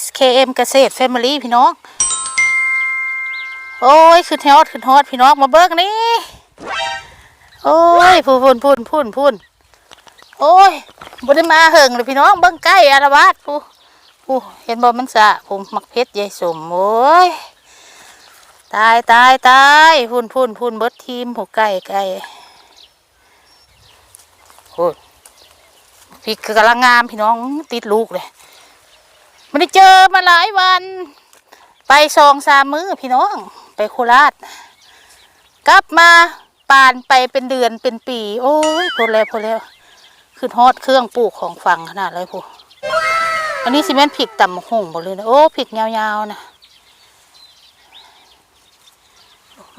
SKM เกษตร Family พี่น้อง โอ้ยขึ้นฮอดขึ้นฮอดพี่น้องมาเบิกนี่โอ้ยพูนพูนพูนพูนพูนโอ้ยบ่ได้มาเหิงเลยพี่น้องเบิ่งใกล้อารวาสผู้ผู้เห็นบ่มันสะผมมักเพชรยายสมโอ้ยตายตายตายพูนพูนพูนเบิดทีมผู้ใกล้ใกล้โอ้ยพริกกำลังงามพี่น้องติดลูกเลย ไม่ได้เจอมาหลายวัน ไปสองสามมื้อพี่น้อง ไปโคราช กลับมาปานไปเป็นเดือนเป็นปี โอ้ยพอแล้วพอแล้วขึ้นฮอดเครื่องปลูกของฝังขนาดเลยพูอันนี้ซีเมนต์ผิกต่ำหงหมดเลยนะโอ้ผิกยาวๆนะ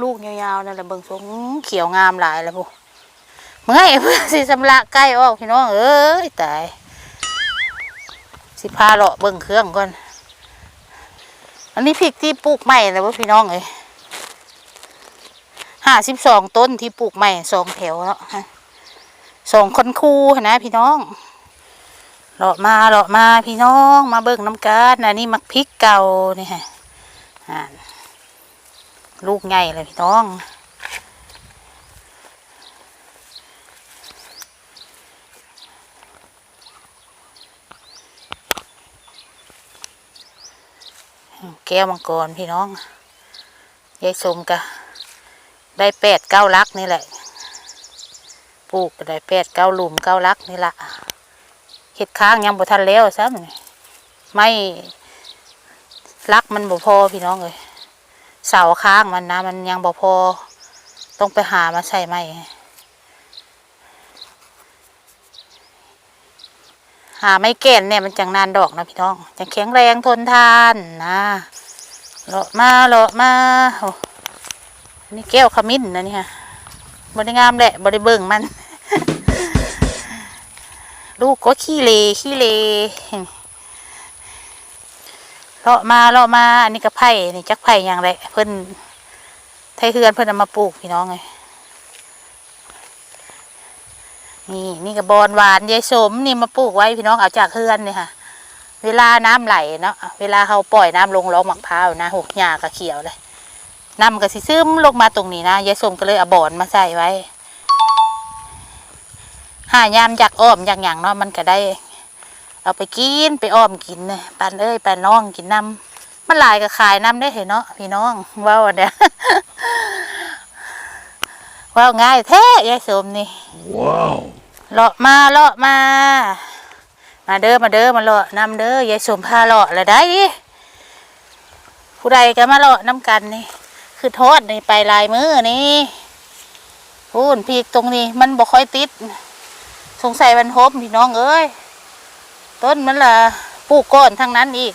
ลูกยาวๆนั่นแหละเบิ่งทรงเขียวงามหลายแล้วพูเมื่อยเพื่อสิสำลักใกล้ออกพี่น้องเอ้ยตาย สิพาเลาะเบิ่งเครื่องก่อน อันนี้พริกที่ปลูกใหม่เลยว่าพี่น้องเอ้ยห้าสิบสองต้นที่ปลูกใหม่สองแถวเนาะฮะสองคนคู่นะ พี่น้องเลาะมาเลาะมาพี่น้องมาเบิ่งน้ำกันอันนี้มักพริกเก่านี่ฮะลูกใหญ่เลยพี่น้อง แก้วมังกรพี่น้องยายสมกะได้แปดเก้าลักนี่แหละ ปลูกก็ได้แปดเก้าหลุมเก้าลักนี่ละเห็ดค้างยังบ่ทันแล้วซ้ำไม่ลักมันบ่พอพี่น้องเลยเสาค้างมันนะมันยังบ่พอ ต้องไปหามาใส่ไม้ หาไม่แก่นเนี่ยมันจังนานดอกนะพี่น้องจังแข็งแรงทนทานนะเลาะมาเลาะมาโอ้นี่แก้วขมิ้นนะนี่ค่ะบริงามแหละบริเบิ่งมัน ลูกก็ขี้เลขี้เลเลาะมาเลาะมา อันนี้ก็ไผ่นี่จักไผ่อย่างไรเพิ่นไทยเฮือนเพิ่นเอามาปลูกพี่น้องไง นี่นี่กับบอนหวานยายสมนี่มาปลูกไว้พี่น้องเอาจากเฮือนเนี่ค่ะ เวลาน้ำไหลเนาะเวลาเขาปล่อยน้ำลงร้องมะพร้าวนะหกหญ้าก็เขียวเลยน้ำก็สิซึมลงมาตรงนี้นะยายสมก็เลยเอาบอนมาใส่ไว้หายามอยากอ้อมอยากหยังเนาะมันก็ได้ เอาไปกินไปอ้อมกินเนี่ยปันเอ้ยปันน้องกินน้ำมันหลายก็ขายน้ำได้เห็นเนาะพี่น้องว่าเนี่ย ว่าง่ายแท้ยายสมนี่ Wow. เลาะมาเลาะมา มาเด้อมาเด้อมาเลาะนำเด้อยายสมพาเลาะละได้ดิผู้ใดก็มาเลาะน้ำกันนี่ คือทอดนี่ไปลายมือนี่พูนพีกตรงนี้มันบ่ค่อยติด สงสัยมันหบพี่น้องเอ้ยต้นมันละปลูกก้อนทั้งนั้นอีก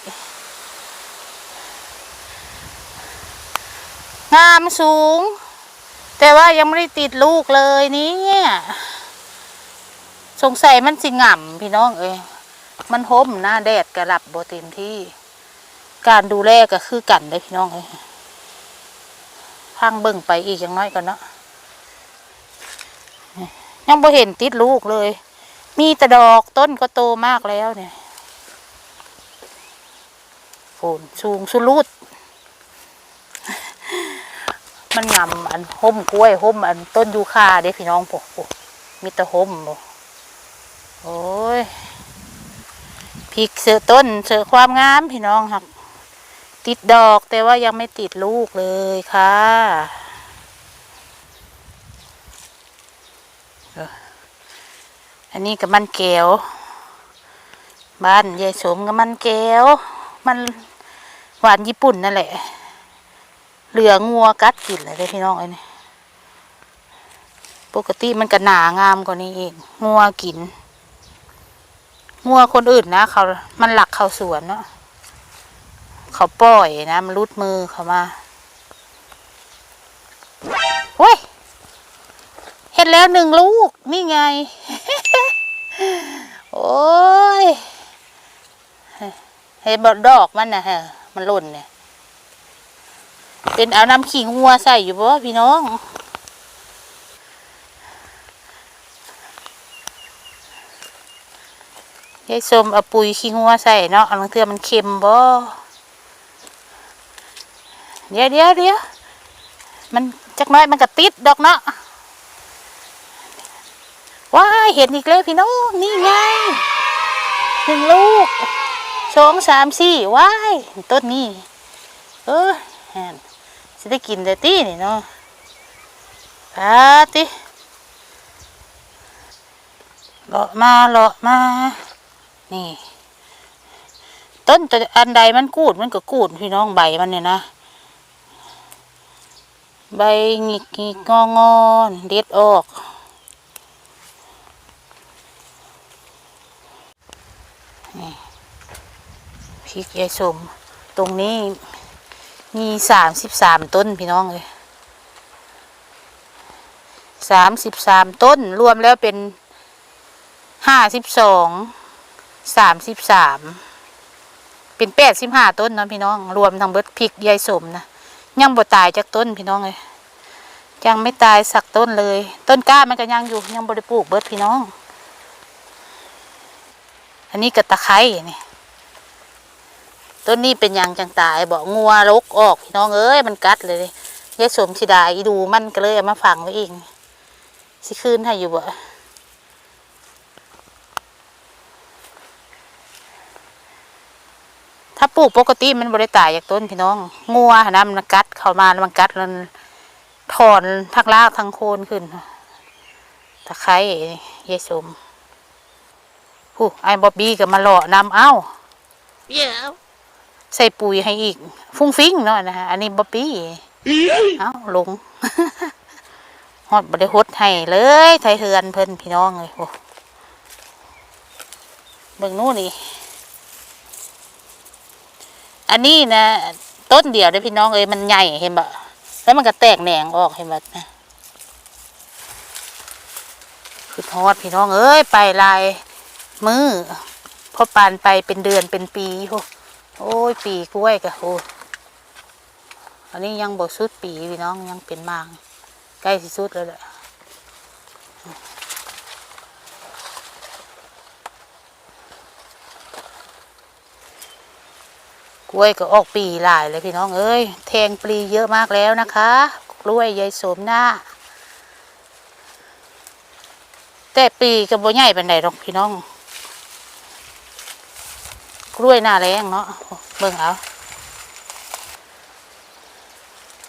งามสูง แต่ว่ายังไม่ได้ติดลูกเลยเนี่ยสงสัยมันสิง่ำพี่น้องเอ้ยมันห่มหน้าแดดกระหลับโบเต็มที่ การดูแลก็คือกันได้พี่น้องเอ้ยพังเบิ่งไปอีกอย่างน้อยกันเนาะยังบ่เห็นติดลูกเลย มีแต่ดอกต้นก็โตมากแล้วเนี่ยโผนสูงสุดลูด มันงำอันห่มกล้วยห่มอันต้นยูคาเด้พี่น้องพวกมีแต่ห่มโอ้ยพริกเสือต้นเสือความงามพี่น้องครับติดดอกแต่ว่ายังไม่ติดลูกเลยค่ะอันนี้กับมันแก้ว บ้านยายสมกับมันแก้ว มันหวานญี่ปุ่นนั่นแหละ เหลืองัวกัดกินเลยเด้พี่น้องไอ้นี่ปกติมันก็หนางามกว่านี้อีกงัวกินงัวคนอื่นนะเขามันหลักเขาสวนเนาะเขาปล่อยนะ มันรุดมือเขามาเว้ยเห็นแล้วหนึ่งลูก นี่ไง โอ้ยเห็นบดดอกมันนะฮะมันหล่นเนี่ย เป็นเอาน้ำขิงงัวใส่อยู่บ่พี่น้องยายสมเอาปุ๋ยขี้งัวใส่เนาะอันบางเทือมันเค็มบ่เดี๋ยวเดี๋ยวเดี๋ยวมันจักน้อยมันก็ติดดอกเนาะว้ายเห็นอีกแล้วพี่น้องนี่ไงหนึ่งลูกสองสามสี่ว้ายต้นนี้เออ แห่นจะได้กินแต่ตีนี่เนาะปาติเลาะมาเลาะมา นี่ ต้นแต่อันใดมันกูดมันก็กูดพี่น้องใบมันเนี่ยนะ ใบหงิกหงิกงองอนเด็ดออกนี่พริกยายสมตรงนี้ มีสามสิบสามต้นพี่น้องเลยสามสิบสามต้นรวมแล้วเป็นห้าสิบสองสามสิบสามเป็นแปดสิบห้าต้นเนาะพี่น้อง รวมทั้งเบิดพริกยายสมนะยังบ่ตายจากต้นพี่น้องเลยยังไม่ตายสักต้นเลย ต้นกล้ามันก็ยังอยู่ยังบ่ได้ปลูกเบิดพี่น้อง อันนี้ก็ตะไคร้นี่ ต้นนี้เป็นยังจังตายบอกงัวลกออกพี่น้องเอ้ยมันกัดเลยยายสมสิดาอีดูมันก็เลยเอามาฝังไว้เองสิคืนให้อยู่บ่ถ้าปลูกปกติมันบริตายจากต้นพี่น้อง งัวนะมันกัดเข้ามามันกัดมันถอนทั้งรากทั้งโคนขึ้นตะไคร้ยายสมผู้ไอ้บอบบี้ก็มาหล่อนำเอ้า Yeah. ใส่ปุ๋ยให้อีก ฟุ้งฟิ้งเนาะนะฮะอันนี้บ๊อบบี้เอ้าลงฮอดบริหดให้เลยไทยเทือนเพิ่นพี่น้องเลยโอ้เบิ่งนู่นนี่อันนี้นะต้นเดียวเด้อพี่น้องเอ้ยมันใหญ่เห็นบ่แล้วมันก็แตกแหนงออกเห็นบ่นะคือทอดพี่น้องเอ้ยไปลายมือพอปานไปเป็นเดือนเป็นปีโห โอ้ยปีกล้วยกะโอ้อันนี้ยังบ่สุดปีพี่น้องยังเป็นมางใกล้สิสุดแล้วแหละกล้วยก็ออกปีหลายเลยพี่น้องเอ้ยแทงปลีเยอะมากแล้วนะคะ กล้วยยายสมหน้า แต่ปีก็บ่ใหญ่ปานใดหรอกพี่น้อง กล้วยหน้าแรงเนาะเบิ่งเอา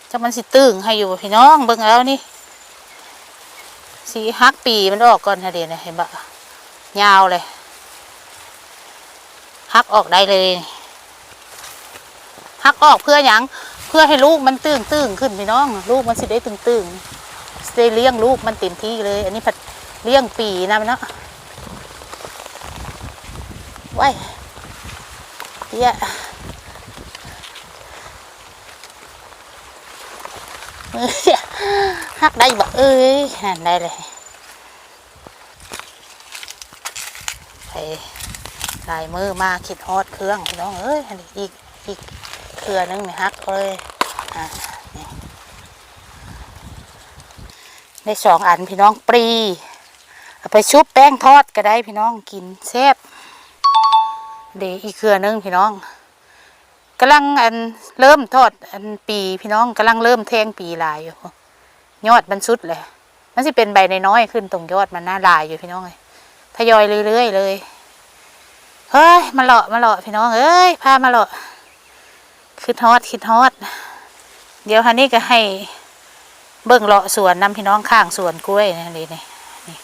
จักมันสิตึงให้อยู่พี่น้องเบิ่งเอานี่สีฮักปีมันออกก่อนฮะเดี๋ยวนะเห็นปะยาวเลยฮักออกได้เลยฮักออกเพื่อหยังเพื่อให้ลูกมันตึงตึงขึ้นพี่น้อง ลูกมันสิได้ตึงตึงสิได้เลี้ยงลูกมันเต็มที่เลย อันนี้ผัดเลี้ยงปีนะมันเนาะไว้ เตี้ยฮักได้บ่เอ้ยหันได้เลยไปลายมือมาคิดฮอดเครื่องพี่น้องเอ้ยอันนี้อีกอีกเครือนึงไม่หักเลยอะนี่ได้สองอันพี่น้องปรีเอาไปชุบแป้งทอดก็ได้พี่น้องกินแซ่บ เดอีกเครือหนึงพี่น้องกำลังอันเริ่มทอดอันปีพี่น้องกำลังเริ่มแทงปีลายอยู่ยอดมันสุดเลยมันสิเป็นใบในน้อยขึ้นตรงยอดมันหน้าลายอยู่พี่น้องเลยทยอยเรื่อยๆเลยเฮ้ยมาเลาะมาเลาะพี่น้องเอ้ยพามาเลาะคิดฮอดคิดฮอด เดี๋ยวฮันนี่ก็ให้เบิ่งเลาะสวนนำพี่น้องข้างสวนกล้วยนี่นี่นี่นี่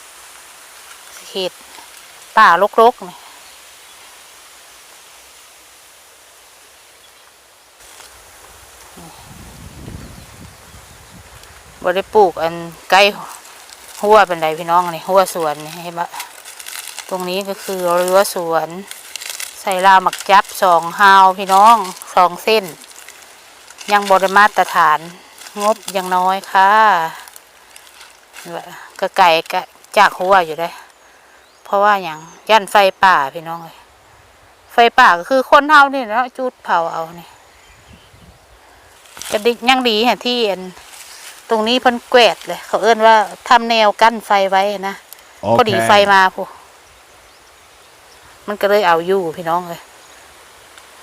เขตป่ารกๆนี่ บ่ได้ปลูกอันใกล้หัวเป็นไรพี่น้องนี่หัวสวนนี่เห็นปะตรงนี้ก็คือเรือสวน ใส่ราวหมักจับสองฮาวพี่น้องสองเส้น ยังบริมาตรฐาน งบยังน้อยค่ะนี่แหละก็ไก่กะจากหัวอยู่ได้เพราะว่าอย่างย่านไฟป่าพี่น้องเลยไฟป่าก็คือคนเฮานี่เนาะจุดเผาเอานี่ก็ดิยังดีฮะที่อัน ตรงนี้เพิ่นแกวดเลย เขาเอิ้นว่าทำแนวกั้นไฟไว้นะพอดีไฟมาพูมันก็เลยเอาอยู่พี่น้องเลย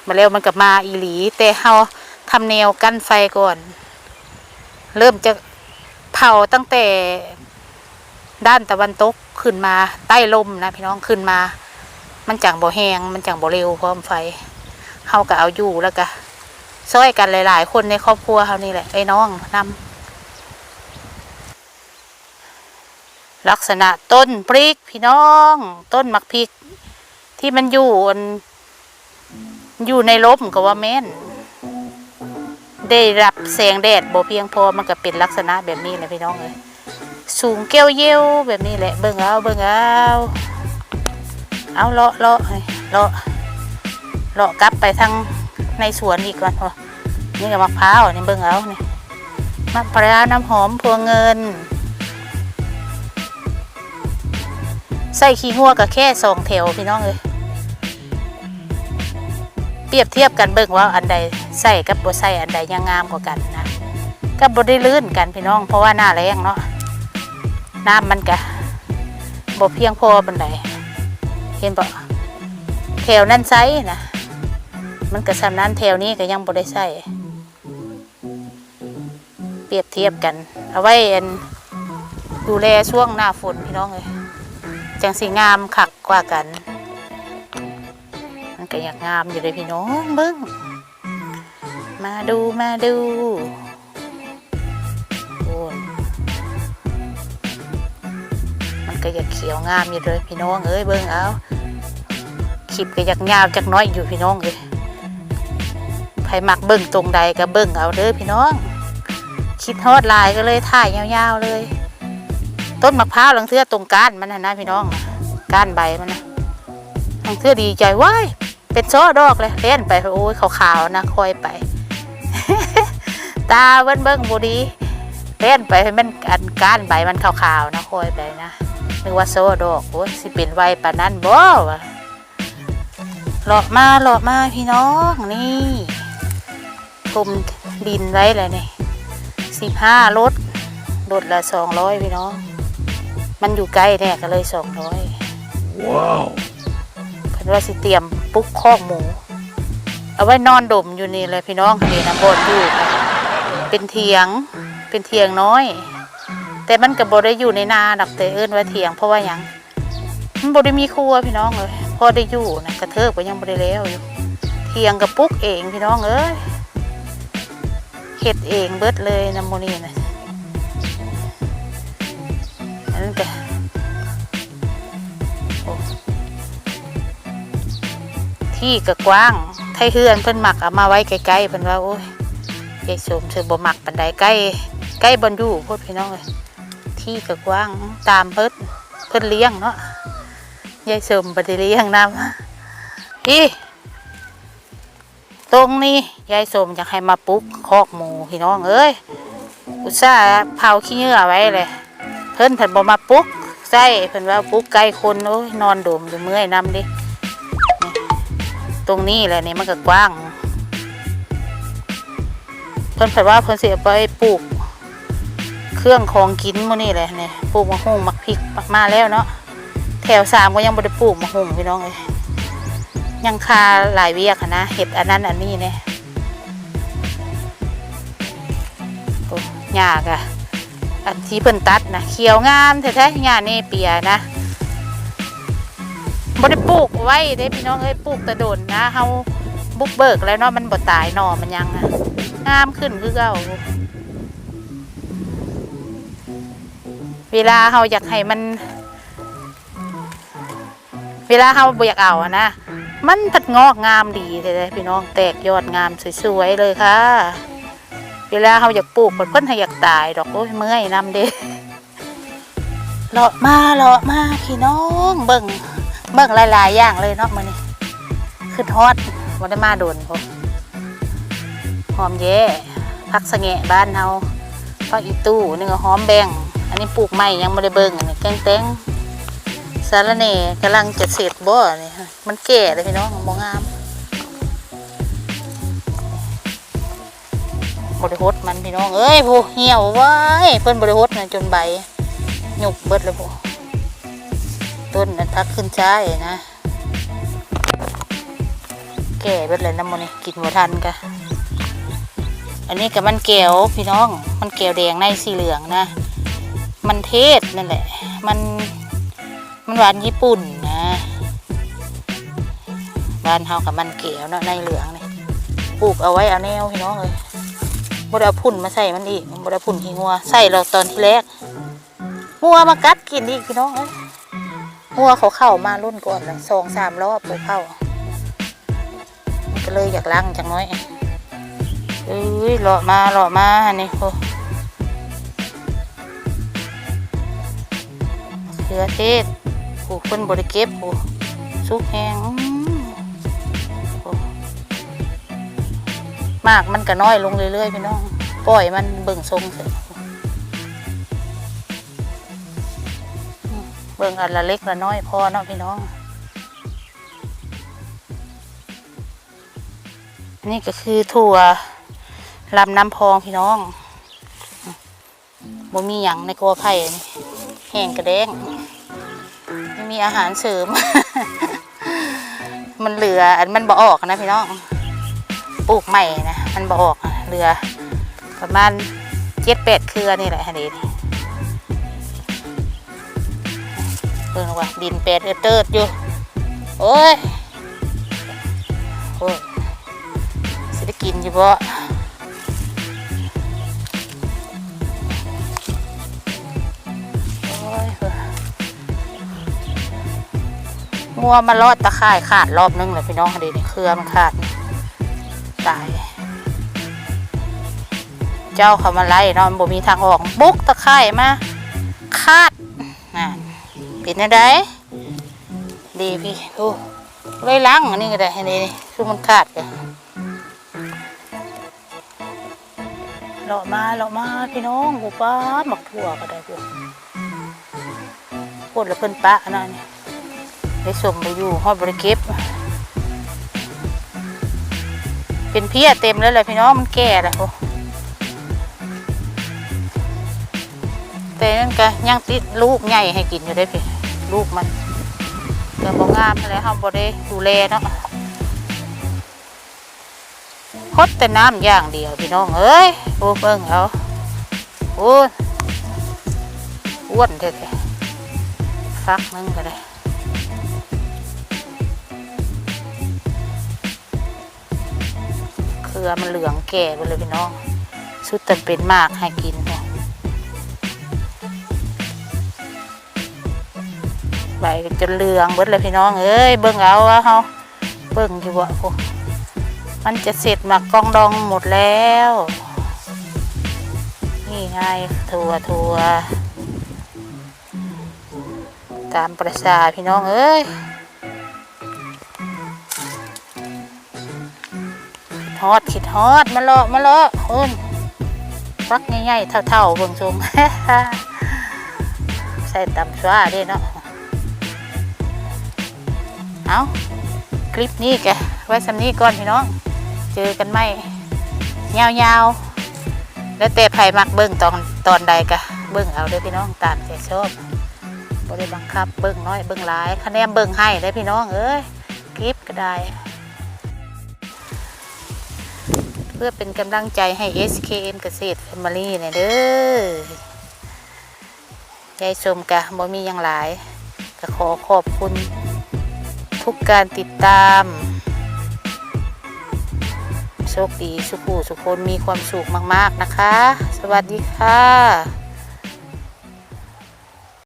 มาแล้วมันก็มาอีหลี แต่เฮาทำแนวกั้นไฟก่อน เริ่มจะเผาตั้งแต่ด้านตะวันตกขึ้นมาใต้ลมนะพี่น้องขึ้นมา มันจังบ่แหงมันจังบ่เร็วพร้อมไฟเฮาก็เอาอยู่แล้วก็ช่วยกันหลาย ๆ คนในครอบครัวเฮานี่แหละไอ้น้องนำ ลักษณะต้นพริกพี่น้อง ต้นมักพริก ที่มันอยู่อันอยู่ในลมก็ว่าแม่น ได้รับแสงแดดบ่เพียงพอมันก็เป็นลักษณะแบบนี้แหละพี่น้องเลยสูงเกี้ยวเยี่ยวแบบนี้แหละเบิ่งเอาเบิ่งเอาเอาเลาะเลาะเลาะเลาะกลับไปทางในสวนอีกก่อนนี่กับมะพร้าวนี่เบิ่งเอานี่มะพร้าวน้ำหอมพวงเงิน ส่ขี้หัวกับแค่สองแถวพี่น้องเลยเปรียบเทียบกันเบิ่งว่าอันใดใส่กับบ่ใส่อันใดยังงามกว่ากันนะก็บ่ได้ลื่นกันพี่น้อง เพราะว่าหน้าแรงเนาะน้ำมันกะบ่เพียงพอบันไดเห็นบ่แถวนั้นไซนะมันก็สำนั้นแถวนี้ก็ยังบ่ได้ใส่เปรียบเทียบกัน เอาไว้อันดูแลช่วงหน้าฝนพี่น้องเลย จังสีงามคักกว่ากัน มันก็อยากงามอยู่เลยพี่น้องเบิ้งมาดูมาดูโอ้มันก็อยากเขียวงามอยู่เลยพี่น้องเอ้ยเบิ่งเอาคลิปก็อยากยาวจักน้อยอยู่พี่น้องเอ้ยใครมักเบิ่งตรงใดก็เบิ่งเอาเด้อพี่น้อง คิดฮอดลายก็เลยถ่ายยาวๆเลย ต้นมะพร้าวหลังเทือตรงก้านมันนะนะพี่น้องก้านใบมันนะหลังเทือดีใจว้ายเป็นซ้อดอกเลยเล่นไปโอ้ยขาวๆนะคอยไป ตาเบิ้งเบิ้งบดีเล่นไปให้มันอันก้านใบมันขาวๆนะคอยไปนะนึกว่าโซดอกโอ้ยสิเป็นไวปานนั้นบ่วะหลอกมาหลอกมาพี่น้องนี่กลมดินไว้เลยนี่สิบห้ารถรถละสองร้อยพี่น้อง มันอยู่ใกล้แน่ก็เลยสองร้อย Wow. เพิ่นว่าสิเตรียมปุ๊กคอกหมู เอาไว้นอนดมอยู่นี่เลยพี่น้องนี่นะบนอยู่ค่ะเป็นเถียงเป็นเถียงน้อย แต่มันกับบได้อยู่ในนาดอกแต่เอิ้นว่าเถียงเพราะว่าหยังมันบได้มีครัวพี่น้องเลยพอได้อยู่นะกระเทิบก็ยังบได้แล้วอยู่เถียงกับปุ๊กเองพี่น้องเอ้ยเฮ็ดเองเบิดเลยนะโมนี่นะอั นนั้นก็โอ้ที่ก็กว้าง ไทยเฮือนเพิ่นหมักเอามาไว้ใกล้ๆเพิ่นว่าโอ้ยยายสมเธอบ่มักปันไดใกล้ใกล้บนอยู่พดพี่น้องเลยที่ก็กว้างตามเพิ่นเพิ่นเลี้ยงเนาะยายสมบ่ได้เลี้ยงนำพี่ตรงนี้ยายสมอยากให้มาปลุกคอกหมูพี่น้องเอ้ยอุตส่าห์เผาขี้เหงื่อไว้เลย เพิ่นเพิ่นบ่มาปลุกใส่เพิ่นว่าปลุกไกลคนโอ้ยนอนโดมอยู่เมื่อยนำดิตรงนี้แหละนี่มันก็กว้าง เพิ่นแปลว่าเพิ่นสิเอาไปปลูก เครื่องของกินมื้อนี้แหละนี่ปลูกมะฮุ่งมักพริกมักมาแล้วเนาะแถวสามก็ยังบ่ได้ปลูกมะฮุ่งพี่น้องเอ้ยยังคาหลายเวียกนะเห็ดอันนั้นอันนี้เนี่ยโอ้หญ้าก็อั นที่เพิ่นตัดนะเขียวงามแท้ๆหญ้าเนเปียนะบ่ได้ปลูกไว้เด้พี่น้องเอ้ยปลูกแต่โดนนะเฮาบุกเบิกแล้วเนาะมันบ่ตายหน่อมันยังนะงามขึ้นคือเก่าเวลาเราอยากให้มัน เวลาเราบ่อยากเอานะมันผัดงอกงามดีเลยพี่น้องแตกยอดงามสวยๆเลยค่ะ เวลาเราอยากปลูกเพิ่นให้อยากตายดอกโอ้ยเมื่อยนำเด้เลาะมาเลาะมาพี่น้องเบิ่งเบิ่งหลายๆอย่างเลยเนาะมื้อนี้ขึ้นฮอดบ่ได้มาโดนพอหอมแย่ผักสะแงะบ้านเฮาผักอีตู้นี่ก็หอมแบงอันนี้ปลูกใหม่ยังไม่ได้เบิ่งอันนี้แกงแตงสารเน่กำลังจะเสร็จบ่นี่มันแก่เลยพี่น้องบ่งาม บริหดมันพี่น้องเอ้ยผู้เหี่ยวไว้ยเพิ่นบริหดนะจนใบหยุกเบิดเลยผู้ต้นนั้นพักขึ้นช้ายนะ แก่เบิดเลยน้ำมันนี่กินบ่ทันกะอันนี้กับมันแก้วพี่น้อง มันแก้วแดงในสีเหลืองนะ มันเทศนั่นแหละ มันมันหวานญี่ปุ่นนะบ้านเฮากับมันแก้วเนาะในเหลืองนี่ปลูกเอาไว้เอาแนวพี่น้องเลย บ่ได้เอาพุ่นมาใส่มันอีกบ่ได้พุ่นขี้งัวใส่เราตอนที่แรกงัวมากัดกินอีกพี่น้องเอ้ยงัวเขาเข้ามารุ่นก่อนเลยสองสามรอบปลูกเข้ามันก็เลยอยากล้างจังน้อยเอ้ยเลาะมาเลาะมาอันนี้โอ้เขือเทศโอ้เพิ่นบริเก็บโอ้สุกแห้ง มากมันก็น้อยลงเรื่อยๆพี่น้องปล่อยมันเบิ่งทรงเสร็จเบิ่งอันละเล็กละน้อยพอเนาะพี่น้องนนี้ก็คือถั่วลำน้ำพองพี่น้องบ่มีหยังในกอไผ่แห้งกระแดงไม่มีอาหารเสริม มันเหลืออันมันบ่ออกนะพี่น้อง ปลูกใหม่นะมันบอกเหลือประมาณเจ็ดแปดเครือนี่แหละฮะดนี่เบิ่งว่าดินแปดเออเติดอยู่ โอ้ยโอ้ยสิได้กินอยู่บ่โอ้ยงัวมาลอดตะข่ายขาดรอบนึงเลยพี่น้องเดี๋ยวนี้เครือมันขาด ตาย เจ้าเขามาไล่นาะมันบ่มีทางออกบุกตะข่ายมาขาดน่ะเป็นยังไงดีพี่ดูเลยล้างอันนี้ก็ได้นนี้คือมันขาดกันเลาะมาเลาะมาพี่น้องกูป้าหมักถั่วก็ได้พวกพูดแล้วเพิ่นปะนั่นได้สมไปอยู่ฮอดบริเก็บ เป็นเพี้ยเต็มแล้วเลยพี่น้องมันแก่แล้วโอ้แต่นั่นก็ยังติดลูกใหญ่ให้กินอยู่ได้พี่ลูกมันแต่บ่งามอะไรเฮาบ่ได้ดูแลเนาะคดแต่น้ำอย่างเดียวพี่น้องเอ้ยโอ้เบิ่งเอาโอ้อ้วนแท้ๆฟักนึงก็ได้ รือมันเหลืองแก่ไปเลยพี่น้อง สุดแต่เป็นมากให้กินเนใบจะเหลืองเบิดเลยพี่น้องเอ้ยเบิ่งเอาว่าเฮาเบิ่งอยู่ว่พวกมันจะเสร็จหมักกองดองหมดแล้ว นี่ไงถั่วถั่วตามประสาพี่น้องเอ้ย อดคิดฮอดมาเลาะมาเลาะคุณฟักใหญ่ๆเท่าๆเบิ่งชมใส่ตำสวาเด้เนาะเอาคลิปนี้แกไว้สำนี้ก่อนพี่น้อง เจอกันไหมยาวๆ แล้วแต่ไผมักเบิ่งตอนตอนใดกะเบิ่งเอาเด้อพี่น้องตามใจชอบบ่ได้บังคับเบิ่งน้อยเบิ่งหลาย คะแนนเบิ่งให้ได้พี่น้องเอ้ยคลิปก็ได้ พื่อเป็นกำลังใจให้ SKM เกษตร Family เนี่ยเด้อยายชมกะบ่มีอยังหลายก็ขอขอบคุณทุกการติดตามโชคดีสุขูสุขคนมีความสุขมาก ๆ นะคะ สวัสดีค่ะ